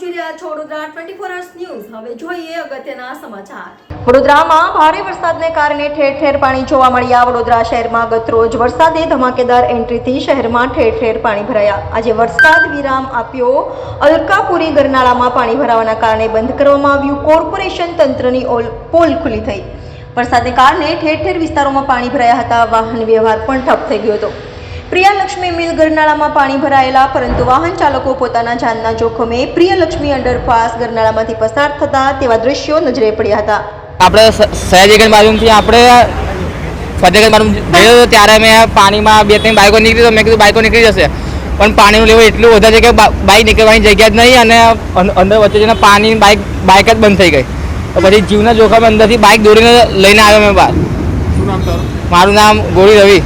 Twenty four news હવે જોઈએ અગત્યના સમાચાર. વડોદરામાં ભારે વરસાદને કારણે ઠેર ઠેર પાણી જોવા મળ્યા. વડોદરા શહેરમાં ગતરોજ વરસાદે ધમાકેદાર એન્ટ્રીથી શહેરમાં ઠેર ઠેર પાણી ભરાયા. આજે વરસાદ વિરામ આપ્યો. અલકાપુરી ગરનાળામાં પાણી ભરાવાના કારણે બંધ કરવામાં આવ્યું. કોર્પોરેશન તંત્રની પોલ ખુલી થઈ. વરસાદને કારણે ઠેર ઠેર વિસ્તારોમાં પાણી ભરાયા હતા. વાહન વ્યવહાર પણ ઠપ થઈ ગયો હતો. પ્રિયાલક્ષ્મી મિલ ગરનાળામાં પાણી ભરાયેલા પરંતુ વાહન ચાલકો પોતાના જાનના જોખમે પ્રિયલક્ષ્મી અંડરપાસ ગરનાળામાંથી પસાર થતા તેવા દ્રશ્યો નજરે પડ્યા હતા. આપણે સયાજીગંજ બાજુથી આપણે ફતેગંજ બાજુ ગયો હતો ત્યારે મેં પાણીમાં બે ત્રણ બાઇકો નીકળી તો મેં કીધું બાઇકો નીકળી જશે. પણ પાણીનું લેવલ એટલું વધારે છે કે બા- બાઇક નીકળવાની જગ્યા જ નહીં અને અંદર વચ્ચે જઈને પાણી બાઇક બાઇક જ બંધ થઈ ગઈ. તો પછી જીવના જોખમે અંદરથી બાઇક દોડીને લઈને આવ્યો મેં બહાર. મારું નામ ગોળી રવિ.